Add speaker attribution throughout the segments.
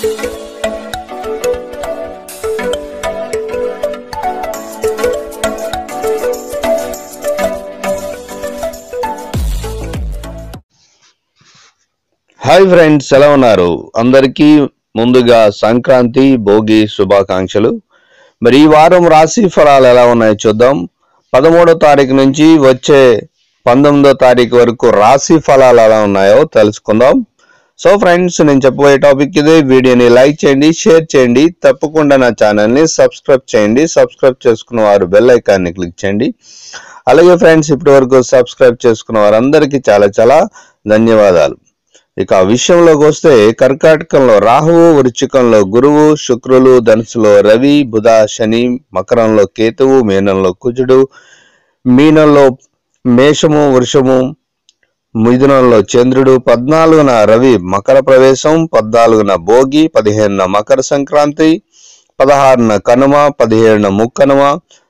Speaker 1: Hi friends ఎలా ఉన్నారు? అందరికీ ముందుగా సంక్రాంతి భోగి శుభాకాంక్షలు. మరి ఈ వారం రాశి ఫలాలు ఎలా ఉన్నాయో చూద్దాం. పదమూడో తారీఖు నుంచి వచ్చే పంతొమ్మిదో తారీఖు వరకు రాశి ఫలాలు ఎలా ఉన్నాయో తెలుసుకుందాం. సో ఫ్రెండ్స్ నేను చెప్పబోయే టాపిక్ ఇది. వీడియోని లైక్ చేయండి షేర్ చేయండి. తప్పకుండా నా ఛానల్ని సబ్స్క్రైబ్ చేయండి. సబ్స్క్రైబ్ చేసుకున్న వారు బెల్ ఐకాన్ని క్లిక్ చేయండి. అలాగే ఫ్రెండ్స్ ఇప్పటి వరకు సబ్స్క్రైబ్ చేసుకున్న వారందరికీ చాలా చాలా ధన్యవాదాలు. ఇక ఆ విషయంలోకి వస్తే కర్కాటకంలో రాహువు వృచ్చికంలో గురువు శుక్రులు ధనుసులో రవి బుధ శని మకరంలో కేతువు మీనంలో కుజుడు మీనంలో మేషము వృషము మిథునంలో చంద్రుడు పద్నాలుగున రవి మకర ప్రవేశం పద్నాలుగున భోగి పదిహేనున మకర సంక్రాంతి పదహారున కనుమ పదిహేడున ముక్కనుమ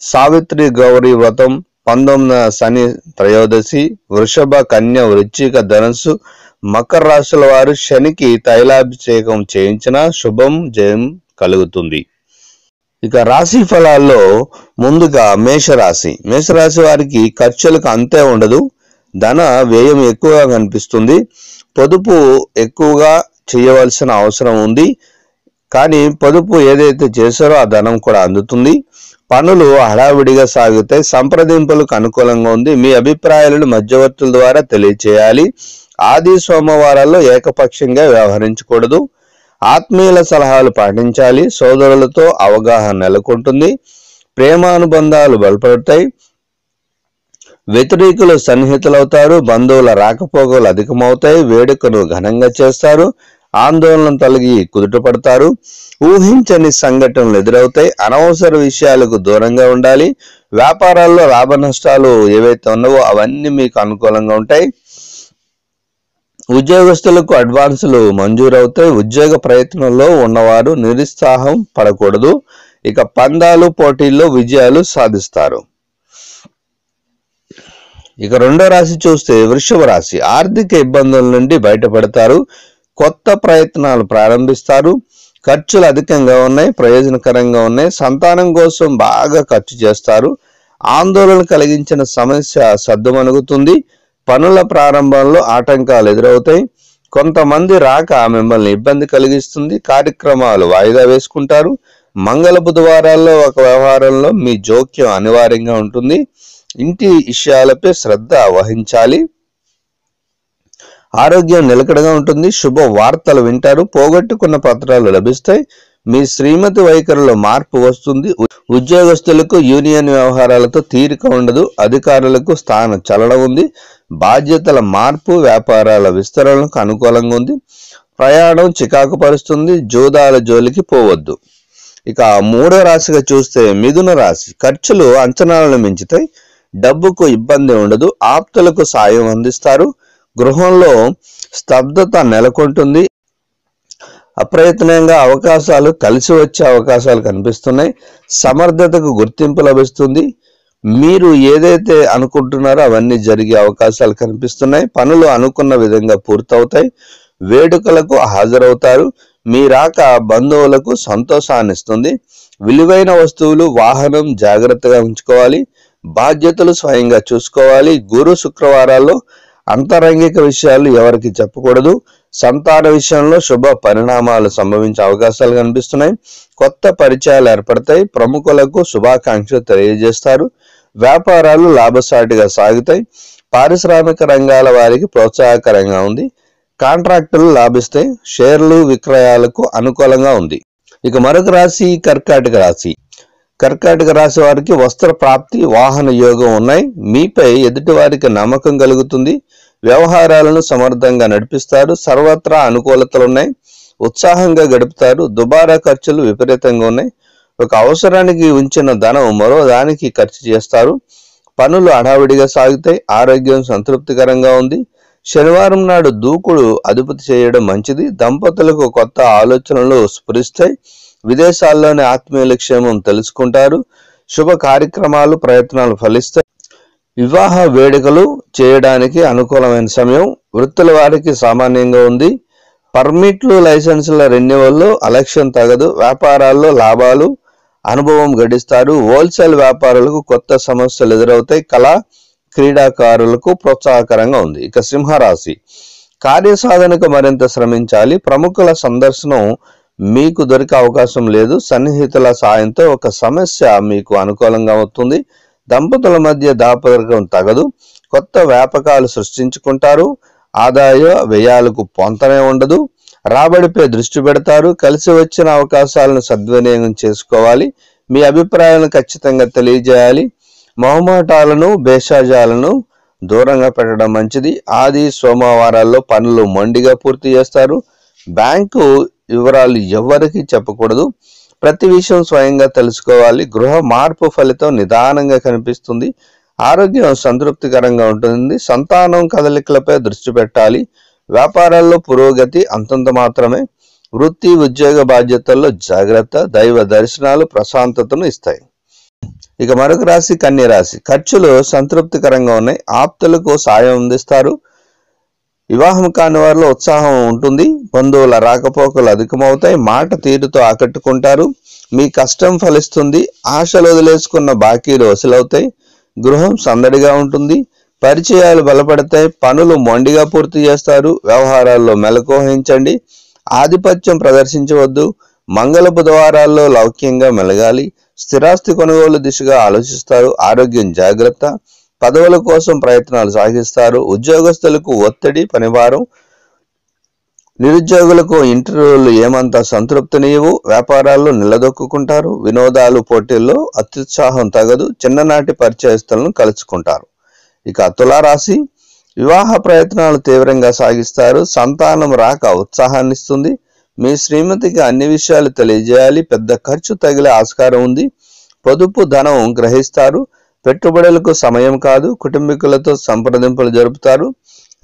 Speaker 1: సావిత్రి గౌరీ వ్రతం పంతొమ్మిదిన శని త్రయోదశి వృషభ కన్య వృచ్చిక ధనస్సు మకర రాశుల వారు శనికి తైలాభిషేకం చేయించిన శుభం జయం కలుగుతుంది. ఇక రాశి ఫలాల్లో ముందుగా మేషరాశి. మేషరాశి వారికి ఖర్చులకు అంతే ఉండదు. ధన వ్యయం ఎక్కువగా కనిపిస్తుంది. పొదుపు ఎక్కువగా చేయవలసిన అవసరం ఉంది. కానీ పొదుపు ఏదైతే చేశారో ఆ ధనం కూడా అందుతుంది. పనులు హడావిడిగా సాగుతాయి. సంప్రదింపులకు అనుకూలంగా ఉంది. మీ అభిప్రాయాలను మధ్యవర్తుల ద్వారా తెలియచేయాలి. ఆది సోమవారాల్లో ఏకపక్షంగా వ్యవహరించకూడదు. ఆత్మీయుల సలహాలు పాటించాలి. సోదరులతో అవగాహన నెలకొంటుంది. ప్రేమానుబంధాలు బలపడతాయి. వ్యతిరేకులు సన్నిహితులవుతారు బంధువుల రాకపోకలు అధికమవుతాయి వేడుకను ఘనంగా చేస్తారు ఆందోళన తొలగి కుదుటపడతారు ఊహించని సంఘటనలు ఎదురవుతాయి. అనవసర విషయాలకు దూరంగా ఉండాలి. వ్యాపారాల్లో లాభ నష్టాలు ఏవైతే ఉన్నావో అవన్నీ మీకు అనుకూలంగా ఉంటాయి. ఉద్యోగస్తులకు అడ్వాన్సులు మంజూరవుతాయి. ఉద్యోగ ప్రయత్నంలో ఉన్నవారు నిరుత్సాహం పడకూడదు. ఇక పందాలు పోటీల్లో విజయాలు సాధిస్తారు. ఇక రెండో రాశి చూస్తే వృషభ రాశి. ఆర్థిక ఇబ్బందుల నుండి బయటపడతారు. కొత్త ప్రయత్నాలు ప్రారంభిస్తారు. ఖర్చులు అధికంగా ఉన్నాయి ప్రయోజనకరంగా ఉన్నాయి. సంతానం కోసం బాగా ఖర్చు చేస్తారు. ఆందోళన కలిగించిన సమస్య సర్దుమణుగుతుంది పనుల ప్రారంభంలో ఆటంకాలు ఎదురవుతాయి. కొంతమంది రాక మిమ్మల్ని ఇబ్బంది కలిగిస్తుంది. కార్యక్రమాలు వాయిదా వేసుకుంటారు. మంగళ బుధవారాల్లో ఒక వ్యవహారంలో మీ జోక్యం అనివార్యంగా ఉంటుంది. ఇంటి విషయాలపై శ్రద్ధ వహించాలి. ఆరోగ్యం నిలకడగా ఉంటుంది. శుభ వార్తలు వింటారు. పోగొట్టుకున్న పత్రాలు లభిస్తాయి. మీ శ్రీమతి వైఖరిలో మార్పు వస్తుంది. ఉద్యోగస్తులకు యూనియన్ వ్యవహారాలతో తీరిక ఉండదు. అధికారులకు స్థాన చలనం ఉంది. బాధ్యతల మార్పు వ్యాపారాల విస్తరణకు అనుకూలంగా ఉంది. ప్రయాణం చికాకు పరుస్తుంది. జోదాల జోలికి పోవద్దు. ఇక మూడో రాశిగా చూస్తే మిథున రాశి. ఖర్చులు అంచనాలను మించుతాయి. డబ్బుకు ఇబ్బంది ఉండదు ఆప్తులకు సాయం అందిస్తారు. గృహంలో స్తబ్దత నెలకొంటుంది. అప్రయత్నంగా అవకాశాలు కలిసి వచ్చే అవకాశాలు కనిపిస్తున్నాయి. సమర్థతకు గుర్తింపు లభిస్తుంది. మీరు ఏదైతే అనుకుంటున్నారో అవన్నీ జరిగే అవకాశాలు కనిపిస్తున్నాయి. పనులు అనుకున్న విధంగా పూర్తవుతాయి. వేడుకలకు హాజరవుతారు. మీ రాక బంధువులకు సంతోషాన్ని ఇస్తుంది విలువైన వస్తువులు వాహనం జాగ్రత్తగా ఉంచుకోవాలి. బాధ్యతలు స్వయంగా చూసుకోవాలి. గురు శుక్రవారాల్లో అంతరంగిక విషయాలు ఎవరికి చెప్పకూడదు. సంతాన విషయంలో శుభ పరిణామాలు సంభవించే అవకాశాలు కనిపిస్తున్నాయి. కొత్త పరిచయాలు ఏర్పడతాయి. ప్రముఖులకు శుభాకాంక్షలు తెలియజేస్తారు. వ్యాపారాలు లాభసాటిగా సాగుతాయి. పారిశ్రామిక రంగాల వారికి ప్రోత్సాహకరంగా ఉంది. కాంట్రాక్టులు లాభిస్తాయి. షేర్లు విక్రయాలకు అనుకూలంగా ఉంది. ఇక మరొక రాశి కర్కాటక రాశి. కర్కాటక రాశి వారికి వస్త్ర ప్రాప్తి వాహన యోగం ఉన్నాయి. మీపై ఎదుటి వారికి నమ్మకం కలుగుతుంది. వ్యవహారాలను సమర్థంగా నడిపిస్తారు. సర్వత్రా అనుకూలతలు ఉన్నాయి. ఉత్సాహంగా గడుపుతారు. దుబారా ఖర్చులు విపరీతంగా ఉన్నాయి. ఒక అవసరానికి ఉంచిన ధనం మరో దానికి ఖర్చు చేస్తారు. పనులు హడావిడిగా సాగుతాయి. ఆరోగ్యం సంతృప్తికరంగా ఉంది. శనివారం నాడు దూకుడు అదుపు చేయడం మంచిది. దంపతులకు కొత్త ఆలోచనలు స్ఫురిస్తాయి. విదేశాల్లోని ఆత్మీయుల క్షేమం తెలుసుకుంటారు శుభ కార్యక్రమాలు ప్రయత్నాలు ఫలిస్తాయి. వివాహ వేడుకలు చేయడానికి అనుకూలమైన సమయం. వృత్తుల వారికి సామాన్యంగా ఉంది. పర్మిట్లు లైసెన్సుల రెన్యువల్లో అలక్ష్యం తగదు. వ్యాపారాల్లో లాభాలు అనుభవం గడిస్తారు. హోల్సేల్ వ్యాపారులకు కొత్త సమస్యలు ఎదురవుతాయి. కళా క్రీడాకారులకు ప్రోత్సాహకరంగా ఉంది. ఇక సింహరాశి. కార్యసాధనకు మరింత శ్రమించాలి. ప్రముఖుల సందర్శనం మీకు దొరికే అవకాశం లేదు. సన్నిహితుల సాయంతో ఒక సమస్య మీకు అనుకూలంగా అవుతుంది దంపతుల మధ్య దాపరికం తగదు. కొత్త వ్యాపకాలు సృష్టించుకుంటారు. ఆదాయ వ్యయాలకు పొంతనే ఉండదు. రాబడిపై దృష్టి పెడతారు. కలిసి వచ్చిన అవకాశాలను సద్వినియోగం చేసుకోవాలి. మీ అభిప్రాయాలను ఖచ్చితంగా తెలియజేయాలి. మొహమాటాలను భేషాజాలను దూరంగా పెట్టడం మంచిది. ఆది సోమవారాల్లో పనులు మొండిగా పూర్తి చేస్తారు. బ్యాంకు వివరాలు ఎవరికి చెప్పకూడదు. ప్రతి విషయం స్వయంగా తెలుసుకోవాలి. గృహ మార్పు ఫలితం నిదానంగా కనిపిస్తుంది. ఆరోగ్యం సంతృప్తికరంగా ఉంటుంది. సంతానం కదలికలపై దృష్టి పెట్టాలి. వ్యాపారాల్లో పురోగతి అంతంత మాత్రమే. వృత్తి ఉద్యోగ బాధ్యతల్లో జాగ్రత్త దైవ దర్శనాలు ప్రశాంతతను ఇస్తాయి. ఇక మరొక రాశి కన్య రాశి. ఖర్చులు సంతృప్తికరంగా ఉన్నాయి. ఆప్తులకు సాయం అందిస్తారు. వివాహం కాని వారిలో ఉత్సాహం ఉంటుంది. బంధువుల రాకపోకలు అధికమవుతాయి. మాట తీరుతో ఆకట్టుకుంటారు. మీ కష్టం ఫలిస్తుంది. ఆశలు వదిలేసుకున్న బాకీలు వసూలవుతాయి. గృహం సందడిగా ఉంటుంది. పరిచయాలు బలపడతాయి. పనులు మొండిగా పూర్తి చేస్తారు. వ్యవహారాల్లో మెలకోహించండి ఆధిపత్యం ప్రదర్శించవద్దు. మంగళ బుధవారాల్లో లౌక్యంగా మెలగాలి. స్థిరాస్తి కొనుగోలు దిశగా ఆలోచిస్తారు. ఆరోగ్యం జాగ్రత్త. పదవుల కోసం ప్రయత్నాలు సాగిస్తారు. ఉద్యోగస్తులకు ఒత్తిడి పనివారం నిరుద్యోగులకు ఇంటర్వ్యూలు ఏమంత సంతృప్తినియవు. వ్యాపారాల్లో నిలదొక్కుంటారు వినోదాలు పోటీల్లో అత్యుత్సాహం తగదు. చిన్ననాటి పరిచయస్తులను కలుసుకుంటారు. ఇక తులారాశి వివాహ ప్రయత్నాలు తీవ్రంగా సాగిస్తారు. సంతానం రాక ఉత్సాహాన్ని ఇస్తుంది. మీ శ్రీమతికి అన్ని విషయాలు తెలియజేయాలి. పెద్ద ఖర్చు తగిలే ఆస్కారం ఉంది. పొదుపు ధనం గ్రహిస్తారు. పెట్టుబడులకు సమయం కాదు కుటుంబీకులతో సంప్రదింపులు జరుపుతారు.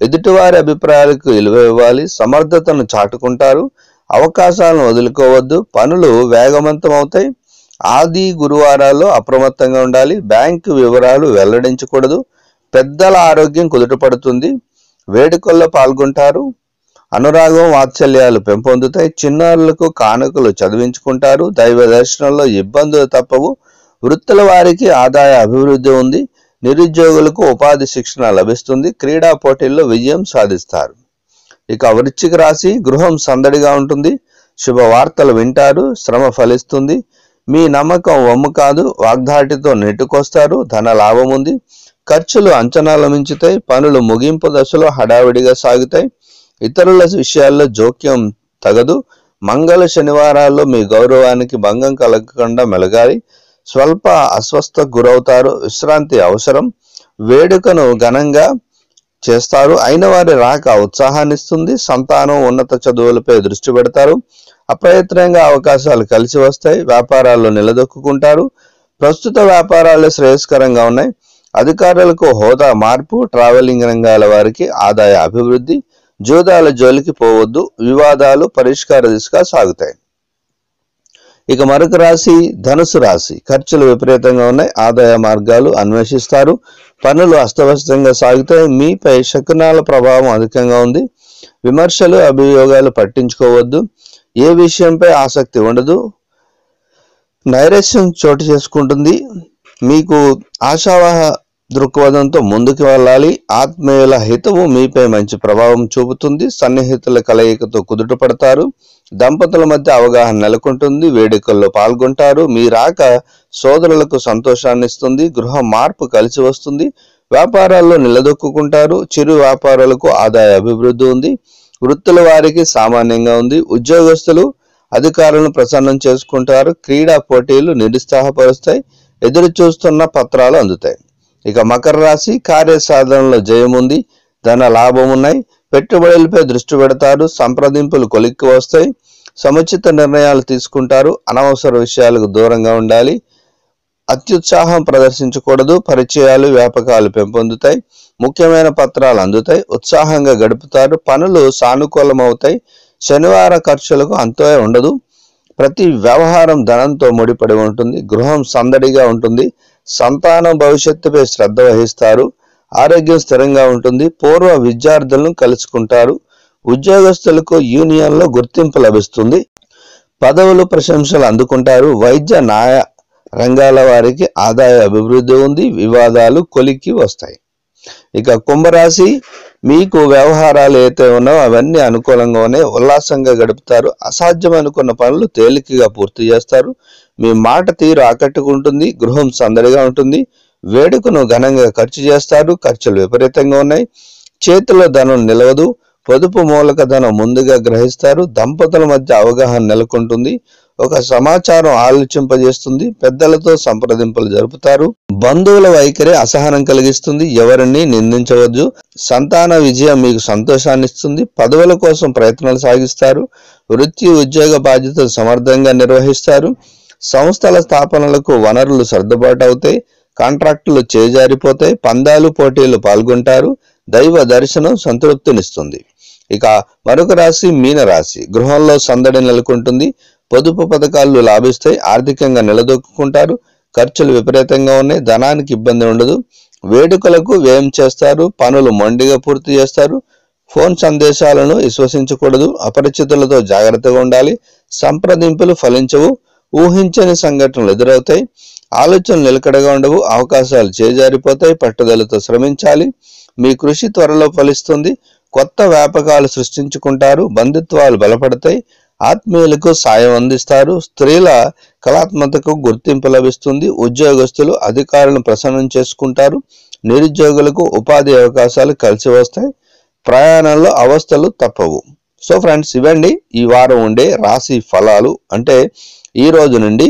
Speaker 1: ఎదుటివారి అభిప్రాయాలకు విలువ ఇవ్వాలి సమర్థతను చాటుకుంటారు. అవకాశాలను వదులుకోవద్దు పనులు వేగవంతం అవుతాయి ఆది గురువారాల్లో అప్రమత్తంగా ఉండాలి బ్యాంకు వివరాలు వెల్లడించకూడదు. పెద్దల ఆరోగ్యం కుదుటపడుతుంది వేడుకల్లో పాల్గొంటారు. అనురాగం వాత్సల్యాలు పెంపొందుతాయి. చిన్నారులకు కానుకలు చదివించుకుంటారు. దైవ దర్శనంలో ఇబ్బందులు తప్పవు. వృత్తుల వారికి ఆదాయ అభివృద్ధి ఉంది నిరుద్యోగులకు ఉపాధి శిక్షణ లభిస్తుంది క్రీడా పోటీల్లో విజయం సాధిస్తారు. ఇక వృశ్చిక రాశి గృహం సందడిగా ఉంటుంది శుభవార్తలు వింటారు శ్రమ ఫలిస్తుంది మీ నమ్మకం వమ్ము కాదు వాగ్దాటితో నెట్టుకొస్తారు ధన లాభం ఉంది ఖర్చులు అంచనాల మించుతాయి పనులు ముగింపు దశలో హడావిడిగా సాగుతాయి ఇతరుల విషయాల్లో జోక్యం తగదు మంగళ శనివారాల్లో మీ గౌరవానికి భంగం కలగకుండా మెలగాలి స్వల్ప అస్వస్థకు గురవుతారు. విశ్రాంతి అవసరం. వేడుకను ఘనంగా చేస్తారు. అయిన వారి రాక ఉత్సాహాన్నిస్తుంది. సంతానం ఉన్నత చదువులపై దృష్టి పెడతారు. అప్రయత్నంగా అవకాశాలు కలిసి వస్తాయి. వ్యాపారాల్లో నిలదొక్కుంటారు ప్రస్తుత వ్యాపారాలు శ్రేయస్కరంగా ఉన్నాయి. అధికారులకు హోదా మార్పు ట్రావెలింగ్ రంగాల వారికి ఆదాయ అభివృద్ధి జూదాల జోలికి పోవద్దు. వివాదాలు పరిష్కార దిశగా సాగుతాయి. ఇక మరొక రాశి ధనుసు రాశి. ఖర్చులు విపరీతంగా ఉన్నాయి. ఆదాయ మార్గాలు అన్వేషిస్తారు. పనులు అస్తవ్యస్తంగా సాగుతాయి. మీపై శకునాల ప్రభావం అధికంగా ఉంది. విమర్శలు అభియోగాలు పట్టించుకోవద్దు. ఏ విషయంపై ఆసక్తి ఉండదు. నైరాశ్యం చోటు చేసుకుంటుంది. మీకు ఆశావాహ దృక్పథంతో ముందుకు వెళ్ళాలి. ఆత్మీయుల హితము మీపై మంచి ప్రభావం చూపుతుంది. సన్నిహితుల కలయికతో కుదుట పడతారు. దంపతుల మధ్య అవగాహన నెలకొంటుంది. వేడుకల్లో పాల్గొంటారు. మీ రాక సోదరులకు సంతోషాన్ని ఇస్తుంది గృహ మార్పు కలిసి వస్తుంది. వ్యాపారాల్లో నిలదొక్కుంటారు చిరు వ్యాపారాలకు ఆదాయ అభివృద్ధి ఉంది. వృత్తుల వారికి సామాన్యంగా ఉంది. ఉద్యోగస్తులు అధికారులను ప్రసన్నం చేసుకుంటారు. క్రీడా పోటీలు నిరుత్సాహపరుస్తాయి. ఎదురు చూస్తున్న పత్రాలు అందుతాయి. ఇక మకర రాశి కార్యసాధనలో జయం ఉంది ధన లాభం ఉన్నాయి పెట్టుబడులపై దృష్టి పెడతారు సంప్రదింపులు కొలిక్కి వస్తాయి సముచిత నిర్ణయాలు తీసుకుంటారు అనవసర విషయాలకు దూరంగా ఉండాలి అత్యుత్సాహం ప్రదర్శించకూడదు పరిచయాలు వ్యాపకాలు పెంపొందుతాయి ముఖ్యమైన పత్రాలు అందుతాయి ఉత్సాహంగా గడుపుతారు పనులు సానుకూలమవుతాయి శనివార ఖర్చులకు అంతే ఉండదు ప్రతి వ్యవహారం ధనంతో ముడిపడి ఉంటుంది గృహం సందడిగా ఉంటుంది సంతానం భవిష్యత్తుపై శ్రద్ధ వహిస్తారు ఆరోగ్యం స్థిరంగా ఉంటుంది. పూర్వ విద్యార్థులను కలుసుకుంటారు. ఉద్యోగస్తులకు యూనియన్లో గుర్తింపు లభిస్తుంది. పదవులు ప్రశంసలు అందుకుంటారు. వైద్య న్యాయ రంగాల వారికి ఆదాయ అభివృద్ధి ఉంది. వివాదాలు కొలిక్కి వస్తాయి. ఇక కుంభరాశి మీకు వ్యవహారాలు అయితే ఉన్నాయో అవన్నీ అనుకూలంగానే ఉల్లాసంగా గడుపుతారు. అసాధ్యం అనుకున్న పనులు తేలికగా పూర్తి చేస్తారు. మీ మాట తీరు ఆకట్టుకుంటుంది. గృహం సందడిగా ఉంటుంది. వేడుకను ఘనంగా ఖర్చు చేస్తారు. ఖర్చులు విపరీతంగా ఉన్నాయి. చేతిలో ధనం నిలవదు. పొదుపు మూలక ధనం ముందుగా గ్రహిస్తారు. దంపతుల మధ్య అవగాహన నెలకొంటుంది. ఒక సమాచారం ఆలోచింపజేస్తుంది. పెద్దలతో సంప్రదింపులు జరుపుతారు. బంధువుల వైఖరి అసహనం కలిగిస్తుంది. ఎవరిని నిందించవద్దు. సంతాన విజయం మీకు సంతోషాన్ని ఇస్తుంది. పదవుల కోసం ప్రయత్నాలు సాగిస్తారు. వృత్తి ఉద్యోగ బాధ్యతలు సమర్థంగా నిర్వహిస్తారు. సంస్థల స్థాపనలకు వనరులు సర్దుబాటు అవుతాయి. కాంట్రాక్టులు చేజారిపోతాయి పందాలు పోటీలు పాల్గొంటారు. దైవ దర్శనం సంతృప్తినిస్తుంది. ఇక మరొక రాశి మీన రాశి గృహంలో సందడి నెలకొంటుంది. పొదుపు పథకాలు లాభిస్తాయి ఆర్థికంగా నిలదొక్కుంటారు ఖర్చులు విపరీతంగా ఉన్నాయి. ధనానికి ఇబ్బంది ఉండదు. వేడుకలకు వ్యయం చేస్తారు. పనులు మొండిగా పూర్తి చేస్తారు. ఫోన్ సందేశాలను విశ్వసించకూడదు. అపరిచితులతో జాగ్రత్తగా ఉండాలి. సంప్రదింపులు ఫలించవు. ఊహించని సంఘటనలు ఎదురవుతాయి. ఆలోచనలు నిలకడగా ఉండవు అవకాశాలు చేజారిపోతాయి పట్టుదలతో శ్రమించాలి. మీ కృషి త్వరలో ఫలిస్తుంది. కొత్త వ్యాపకాలు సృష్టించుకుంటారు బంధుత్వాలు బలపడతాయి ఆత్మీయులకు సాయం అందిస్తారు. స్త్రీల కళాత్మకతకు గుర్తింపు లభిస్తుంది. ఉద్యోగస్తులు అధికారులను ప్రసన్నం చేసుకుంటారు. నిరుద్యోగులకు ఉపాధి అవకాశాలు కలిసి వస్తాయి. ప్రయాణంలో అవస్థలు తప్పవు. సో ఫ్రెండ్స్ ఇవండి. ఈ వారం ఉండే రాశి ఫలాలు. అంటే ఈ రోజు నుండి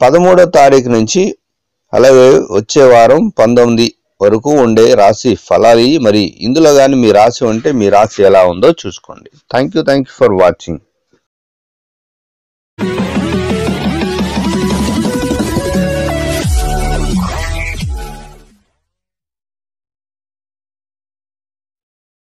Speaker 1: పదమూడో తారీఖు నుంచి అలాగే వచ్చే వారం పంతొమ్మిది వరకు ఉండే రాశి ఫలాలు మరి ఇందులో కానీ మీ రాశి ఉంటే మీ రాశి ఎలా ఉందో చూసుకోండి. Thank you thank you for watching